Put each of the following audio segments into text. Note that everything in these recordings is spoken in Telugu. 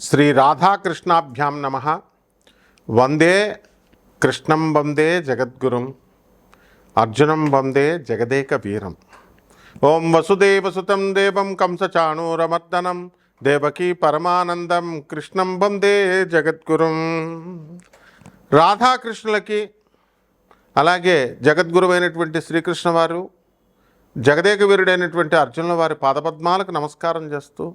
శ్రీ రాధాకృష్ణాభ్యాం నమ. వందే కృష్ణం వందే జగద్గురుం. అర్జునం వందే జగదేక వీరం ఓం వసుదేవసుతం దేవం కంసచాణూరమర్దనం. దేవకీ పరమానందం కృష్ణం వందే జగద్గురుం. రాధాకృష్ణులకి అలాగే జగద్గురువైనటువంటి శ్రీకృష్ణ వారు జగదేక వీరుడైనటువంటి అర్జునుల వారి పాదపద్మాలకు నమస్కారం చేస్తూ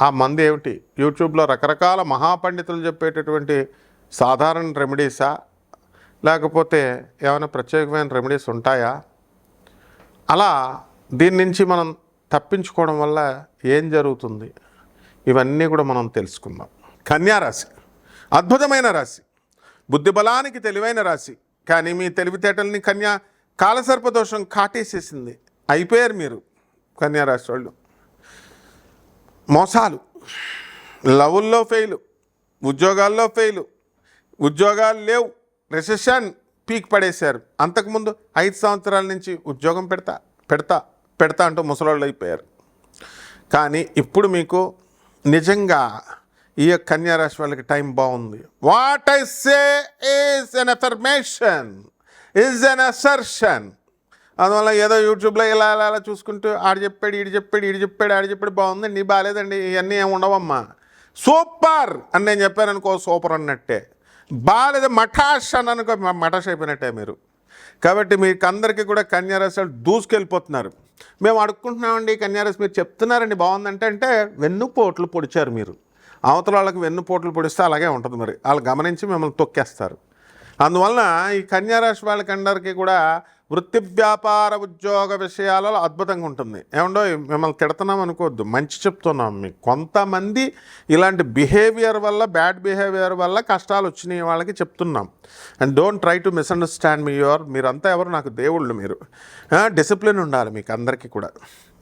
ఆ మందు ఏమిటి? యూట్యూబ్లో రకరకాల మహాపండితులు చెప్పేటటువంటి సాధారణ రెమెడీసా? లేకపోతే ఏమైనా ప్రత్యేకమైన రెమెడీస్ ఉంటాయా? అలా దీని నుంచి మనం తప్పించుకోవడం వల్ల ఏం జరుగుతుంది? ఇవన్నీ కూడా మనం తెలుసుకుందాం. కన్యారాశి అద్భుతమైన రాశి. బుద్ధిబలానికి తెలివైన రాశి. కానీ మీ తెలివితేటల్ని కన్యా కాలసర్పదోషం కాటేసేసింది. అయిపోయారు మీరు కన్యారాశి వాళ్ళు. మోసాలు. లవుల్లో ఫెయిలు ఉద్యోగాల్లో ఫెయిలు ఉద్యోగాలు లేవు. రెసెషన్ పీక్ పడేశారు. అంతకుముందు ఐదు సంవత్సరాల నుంచి ఉద్యోగం పెడతా పెడతా పెడతా అంటూ ముసలోళ్ళు అయిపోయారు. కానీ ఇప్పుడు మీకు నిజంగా ఈ యొక్క కన్యారాశి వాళ్ళకి టైం బాగుంది. What I say is an affirmation is an assertion అందువల్ల ఏదో యూట్యూబ్లో ఇలా ఇలా ఇలా చూసుకుంటూ ఆడు చెప్పాడు ఈడు చెప్పాడు ఈడు చెప్పాడు ఆడు చెప్పాడు బాగుందండి బాగాలేదండి ఇవన్నీ ఏమి ఉండవమ్మా. సూపర్ అని నేను చెప్పాను అనుకో సూపర్ అన్నట్టే. బాగాలేదు మఠాష్ అని అనుకో మఠాష్ అయిపోయినట్టే మీరు. కాబట్టి మీకు అందరికీ కూడా కన్యారాశి వాళ్ళు దూసుకెళ్ళిపోతున్నారు. మేము అడుక్కుంటున్నామండి కన్యారాశి మీరు చెప్తున్నారండి బాగుందంటే అంటే వెన్నుపోట్లు పొడిచారు మీరు. అవతల వాళ్ళకి వెన్నుపోట్లు పొడిస్తే అలాగే ఉంటుంది మరి. వాళ్ళు గమనించి మిమ్మల్ని తొక్కేస్తారు. అందువలన ఈ కన్యారాశి వాళ్ళకి అందరికీ కూడా వృత్తి వ్యాపార ఉద్యోగ విషయాలలో అద్భుతంగా ఉంటుంది. ఏమండో మిమ్మల్ని తిడుతున్నాం అనుకోవద్దు. మంచి చెప్తున్నాం మీకు. కొంతమంది ఇలాంటి బిహేవియర్ వల్ల బ్యాడ్ బిహేవియర్ వల్ల కష్టాలు వచ్చినాయి వాళ్ళకి చెప్తున్నాం. And don't try to misunderstand me your మీరంతా ఎవరు? నాకు దేవుళ్ళు మీరు. డిసిప్లిన్ ఉండాలి మీకు అందరికీ కూడా.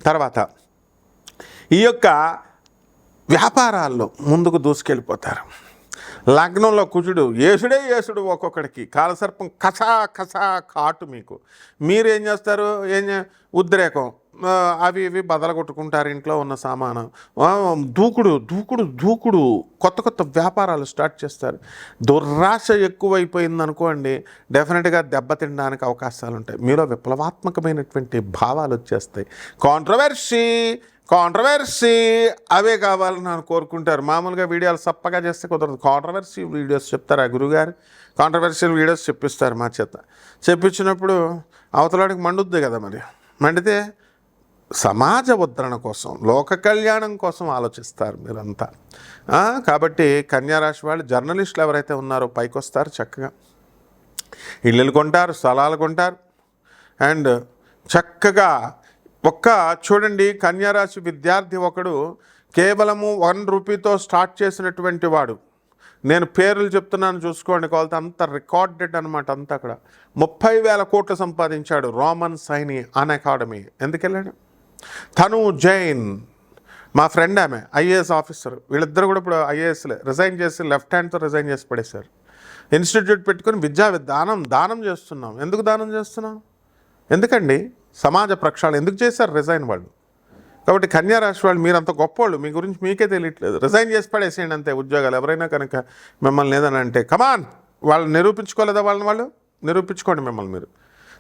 తర్వాత ఈ యొక్క వ్యాపారాల్లో ముందుకు దూసుకెళ్ళిపోతారు. లగ్నంలో కుజుడు యేసుడే యేసుడు ఒక్కొక్కడికి. కాలసర్పం కసా కసా కాటు మీకు. మీరు ఏం చేస్తారు? ఏం ఉద్రేకం. అవి ఇవి బదలగొట్టుకుంటారు ఇంట్లో ఉన్న సామాను. దూకుడు దూకుడు దూకుడు. కొత్త కొత్త వ్యాపారాలు స్టార్ట్ చేస్తారు. దుర్రాశ ఎక్కువైపోయింది అనుకోండి డెఫినెట్గా దెబ్బతినడానికి అవకాశాలు ఉంటాయి మీలో విప్లవాత్మకమైనటువంటి భావాలు వచ్చేస్తాయి కాంట్రవర్సీ కాంట్రవర్సీ అవే కావాలని నన్ను కోరుకుంటారు. మామూలుగా వీడియోలు సప్పగా చేస్తే కుదరదు. కాంట్రవర్సీ వీడియోస్ చెప్తారు ఆ గురుగారు? కాంట్రవర్షియల్ వీడియోస్ చెప్పిస్తారు మా చేత. చెప్పించినప్పుడు అవతలాడికి మండుద్ది కదా మరి. మండితే సమాజ ఉద్ధరణ కోసం లోక కళ్యాణం కోసం ఆలోచిస్తారు మీరంతా. కాబట్టి కన్యారాశి వాళ్ళు జర్నలిస్టులు ఎవరైతే ఉన్నారో పైకి వస్తారు చక్కగా. ఇళ్ళు కొంటారు స్థలాలు కొంటారు. అండ్ చక్కగా ఒక్క చూడండి కన్యారాశి విద్యార్థి ఒకడు కేవలము వన్ రూపీతో స్టార్ట్ చేసినటువంటి వాడు. నేను పేర్లు చెప్తున్నాను చూసుకోండి కొలత అంత రికార్డెడ్ అనమాట అంతా అక్కడ. ముప్పై వేల కోట్లు సంపాదించాడు రోమన్ సైని అన్ అకాడమీ. ఎందుకెళ్ళాడు? తను జైన్. మా ఫ్రెండ్ ఆమె ఐఏఎస్ ఆఫీసర్. వీళ్ళిద్దరు కూడా ఇప్పుడు ఐఏఎస్లే. రిజైన్ చేసి లెఫ్ట్ హ్యాండ్తో రిజైన్ చేసి పడేశారు. ఇన్స్టిట్యూట్ పెట్టుకొని విద్యా దానం దానం చేస్తున్నాం. ఎందుకు దానం చేస్తున్నాం? ఎందుకండి? సమాజ ప్రక్షాళన ఎందుకు చేశారు రిజైన్ వాళ్ళు? కాబట్టి కన్యారాశి వాళ్ళు మీరు అంత గొప్పోళ్ళు మీ గురించి మీకే తెలియట్లేదు. రిజైన్ చేసి పడేసేయండి అంతే ఉద్యోగాలు. ఎవరైనా కనుక మిమ్మల్ని లేదని అంటే కమాన్ వాళ్ళు నిరూపించుకోలేదా వాళ్ళని వాళ్ళు? నిరూపించుకోండి మిమ్మల్ని మీరు.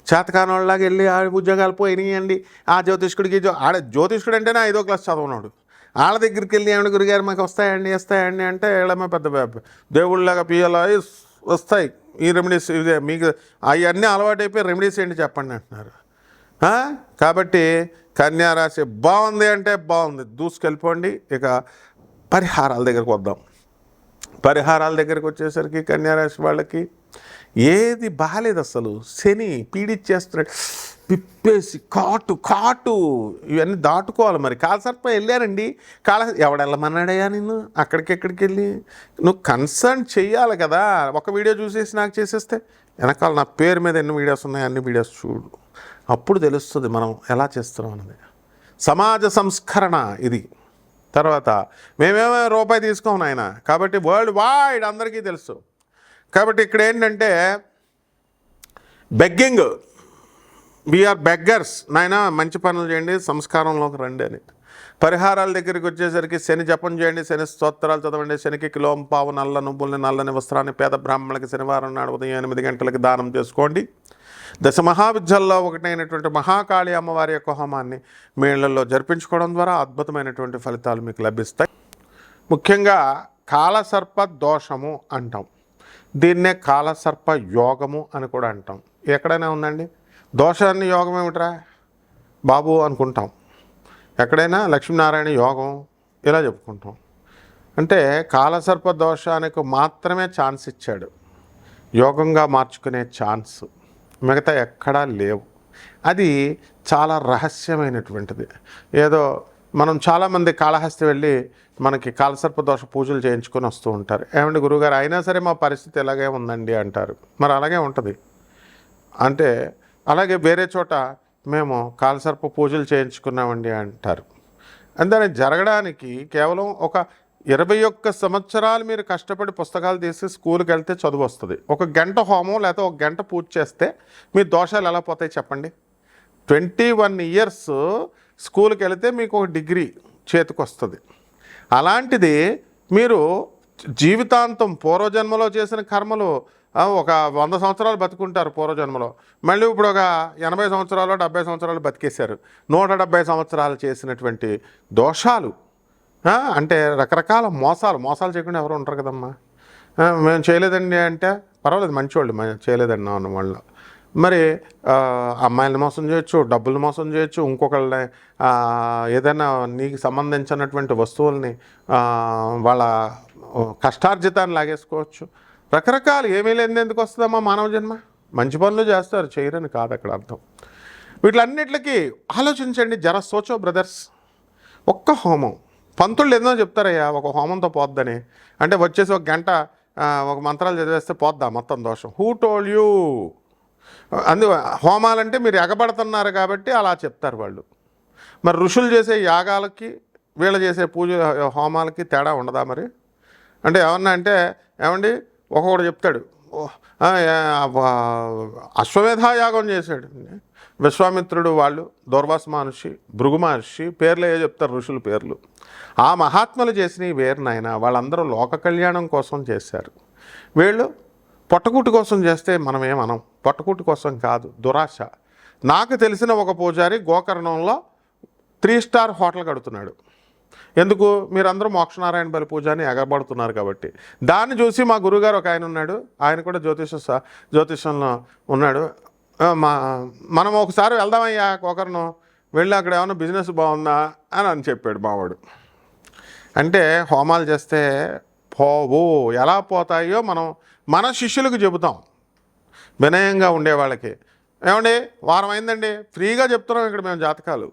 చేతకాని వాళ్ళలాగా వెళ్ళి ఆ ఉద్యోగాలు పోయినాయండి. ఆ జ్యోతిష్కుడికి ఆడ జ్యోతిష్కుడు అంటేనే ఐదో క్లాస్ చదవనాడు. వాళ్ళ దగ్గరికి వెళ్ళి ఏమన్నా గురుగారు మాకు వస్తాయండి వస్తాయండి అంటే వీళ్ళమే పెద్ద దేవుళ్ళలాగా పియ్యాలి వస్తాయి. ఈ రెమెడీస్ ఇదే మీకు అవన్నీ అలవాటైపోయి రెమెడీస్ ఏంటి చెప్పండి అంటున్నారు. కాబట్టి కన్యారాశి బాగుంది అంటే బాగుంది. దూసుకెళ్ళిపోండి. ఇక పరిహారాల దగ్గరకు వద్దాం. పరిహారాల దగ్గరకు వచ్చేసరికి కన్యారాశి వాళ్ళకి ఏది బాగాలేదు అసలు. శని పీడిచ్చేస్తున్నాడు. పిప్పేసి కాటు కాటు. ఇవన్నీ దాటుకోవాలి మరి. కాలసర్పం వెళ్ళారండి. కాల ఎవడెళ్ళమన్నాడయ్యా నిన్ను? అక్కడికి ఎక్కడికి వెళ్ళి నువ్వు కన్సర్న్ చెయ్యాలి కదా. ఒక వీడియో చూసేసి నాకు చేసేస్తే. వెనకాల నా పేరు మీద ఎన్ని వీడియోస్ ఉన్నాయి అన్ని వీడియోస్ చూడు. అప్పుడు తెలుస్తుంది మనం ఎలా చేస్తున్నాం అన్నది. సమాజ సంస్కరణ ఇది. తర్వాత మేమేమో రూపాయి తీసుకోము నాయన. కాబట్టి వరల్డ్ వైడ్ అందరికీ తెలుసు. కాబట్టి ఇక్కడ ఏంటంటే బెగ్గింగ్ వీఆర్ బెగ్గర్స్ నాయన మంచి పనులు చేయండి సంస్కారంలోకి రండి అని. పరిహారాల దగ్గరికి వచ్చేసరికి శని జపం చేయండి శని స్తోత్రాలు చదవండి శనికి కిలోం పావు నల్ల నువ్వుల్ని నల్లని వస్త్రాన్ని పేద బ్రాహ్మణులకి శనివారం నాడు ఉదయం ఎనిమిది గంటలకి దానం చేసుకోండి. దశ మహావిద్యల్లో ఒకటైనటువంటి మహాకాళి అమ్మవారి యొక్క హోమాన్ని మేళ్ళలో జరిపించుకోవడం ద్వారా అద్భుతమైనటువంటి ఫలితాలు మీకు లభిస్తాయి. ముఖ్యంగా కాలసర్ప దోషము అంటాం. దీన్నే కాలసర్ప యోగము అని కూడా అంటాం. ఎక్కడైనా ఉందండి? దోషాన్ని యోగం ఏమిట్రా? బాబు అనుకుంటాం. ఎక్కడైనా లక్ష్మీనారాయణ యోగం ఇలా చెప్పుకుంటాం. అంటే కాలసర్ప దోషానికి మాత్రమే ఛాన్స్ ఇచ్చాడు. యోగంగా మార్చుకునే ఛాన్స్ మిగతా ఎక్కడా లేవు. అది చాలా రహస్యమైనటువంటిది. ఏదో మనం చాలామంది కాళహస్తి వెళ్ళి మనకి కాలసర్ప దోష పూజలు చేయించుకొని వస్తూ ఉంటారు. ఏమండి గురుగారు అయినా సరే మా పరిస్థితి ఇలాగే ఉందండి అంటారు. మరి అలాగే ఉంటుంది. అంటే అలాగే వేరే చోట మేము కాలసర్ప పూజలు చేయించుకున్నామండి అంటారు. అందుకని జరగడానికి కేవలం ఒక ఇరవై ఒక్క సంవత్సరాలు మీరు కష్టపడి పుస్తకాలు తీసి స్కూల్కి వెళ్తే చదువు వస్తుంది. ఒక గంట హోమం లేకపోతే ఒక గంట పూజ చేస్తే మీ దోషాలు ఎలా పోతాయి చెప్పండి? ట్వంటీ వన్ ఇయర్స్ స్కూల్కి వెళితే మీకు ఒక డిగ్రీ చేతికి వస్తుంది. అలాంటిది మీరు జీవితాంతం పూర్వజన్మలో చేసిన కర్మలు ఒక వంద సంవత్సరాలు బతుకుంటారు పూర్వజన్మలో. మళ్ళీ ఇప్పుడు ఒక ఎనభై సంవత్సరాలు డెబ్బై సంవత్సరాలు బతికేశారు. నూట డెబ్బై సంవత్సరాలు చేసినటువంటి దోషాలు అంటే రకరకాల మోసాలు. మోసాలు చేయకుండా ఎవరు ఉంటారు కదమ్మా? మేము చేయలేదండి అంటే పర్వాలేదు మంచివాళ్ళు చేయలేదండి అన్న వాళ్ళు. మరి అమ్మాయిలను మోసం చేయొచ్చు డబ్బులు మోసం చేయొచ్చు ఇంకొకళ్ళని ఏదైనా నీకు సంబంధించినటువంటి వస్తువుల్ని వాళ్ళ కష్టార్జితాన్ని లాగేసుకోవచ్చు. రకరకాలు ఏమీ లేని ఎందుకు వస్తుందమ్మా మానవ జన్మ? మంచి పనులు చేస్తారు చేయరని కాదు అక్కడ అర్థం. వీటిలన్నిటికీ ఆలోచించండి జర సోచో బ్రదర్స్. ఒక్క హోమం. పంతుళ్ళు ఏదో చెప్తారయ్యా ఒక హోమంతో పోద్దని. అంటే వచ్చేసి ఒక గంట ఒక మంత్రాలు చదివేస్తే పోద్దా మొత్తం దోషం. హూ టోల్ యూ అందు హోమాలంటే మీరు ఎగబడుతున్నారు కాబట్టి అలా చెప్తారు వాళ్ళు. మరి ఋషులు చేసే యాగాలకి వీళ్ళు చేసే పూజ హోమాలకి తేడా ఉండదా మరి? అంటే ఏమన్నా అంటే ఏమండి? ఒకడు చెప్తాడు అశ్వమేధాయాగం చేశాడు. విశ్వామిత్రుడు వాళ్ళు దూర్వాస మహర్షి భృగు మహర్షి పేర్లు ఏ చెప్తారు ఋషుల పేర్లు. ఆ మహాత్ములు చేసిన వేరు నాయన వాళ్ళందరూ లోక కళ్యాణం కోసం చేశారు. వీళ్ళు పొట్టకూటి కోసం చేస్తే మనం పొట్టకూటి కోసం కాదు దురాశ. నాకు తెలిసిన ఒక పూజారి గోకర్ణంలో త్రీ స్టార్ హోటల్ కడుతున్నాడు. ఎందుకు? మీరందరూ మోక్షనారాయణ బలి పూజ అని ఎగబడుతున్నారు కాబట్టి. దాన్ని చూసి మా గురుగారు ఒక ఆయన ఉన్నాడు. ఆయన కూడా జ్యోతిష జ్యోతిషంలో ఉన్నాడు. మా మనం ఒకసారి వెళ్దామయ్యా ఒకరిను వెళ్ళి అక్కడ ఏమైనా బిజినెస్ బాగుందా అని అని చెప్పాడు మావాడు. అంటే హోమాలు చేస్తే పోవు. ఎలా పోతాయో మనం మన శిష్యులకు చెబుతాం. వినయంగా ఉండే వాళ్ళకి. ఏమండి? వారం అయిందండి. ఫ్రీగా చెప్తున్నాం ఇక్కడ మేము జాతకాలు.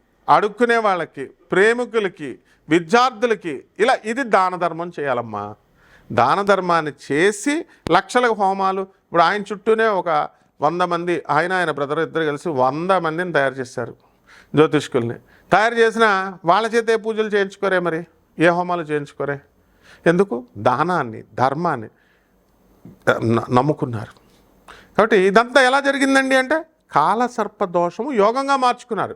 అడుక్కునే వాళ్ళకి ప్రేమికులకి విద్యార్థులకి ఇలా ఇది దాన ధర్మం చేయాలమ్మా. దాన ధర్మాన్ని చేసి లక్షల హోమాలు. ఇప్పుడు ఆయన చుట్టూనే ఒక వంద మంది ఆయన ఆయన బ్రదర్ ఇద్దరు కలిసి వంద మందిని తయారు చేశారు జ్యోతిష్కుల్ని. తయారు చేసిన వాళ్ళ చేతే పూజలు చేయించుకోరే మరి? ఏ హోమాలు చేయించుకోరే? ఎందుకు? దానాన్ని ధర్మాన్ని నమ్ముకున్నారు. కాబట్టి ఇదంతా ఎలా జరిగిందండి అంటే కాలసర్ప దోషము యోగంగా మార్చుకున్నారు.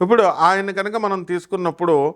ఇప్పుడు ఆయన కనుక మనం తీసుకున్నప్పుడు